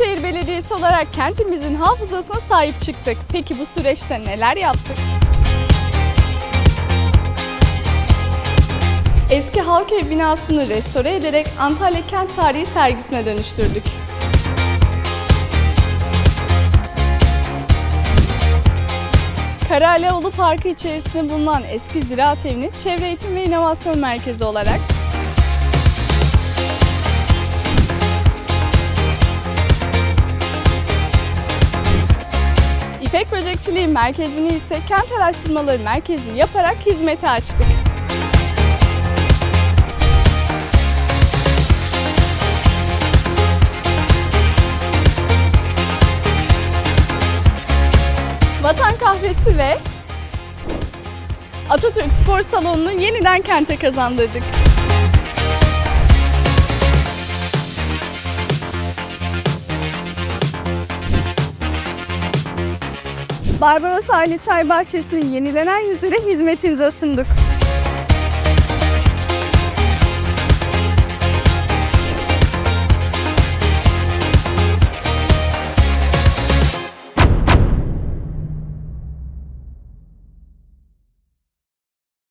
Büyükşehir Belediyesi olarak kentimizin hafızasına sahip çıktık. Peki bu süreçte neler yaptık? Eski Halköy binasını restore ederek Antalya Kent Tarihi sergisine dönüştürdük. Karaaleoğlu Parkı içerisinde bulunan eski ziraat evini Çevre Eğitim ve İnovasyon Merkezi olarak İpek Böcekçiliği Merkezi'ni ise Kent Araştırmaları Merkezi yaparak hizmete açtık. Vatan Kahvesi ve Atatürk Spor Salonu'nu yeniden kente kazandırdık. Barbaros Aile Çay Bahçesi'nin yenilenen yüzüyle hizmetinize sunduk.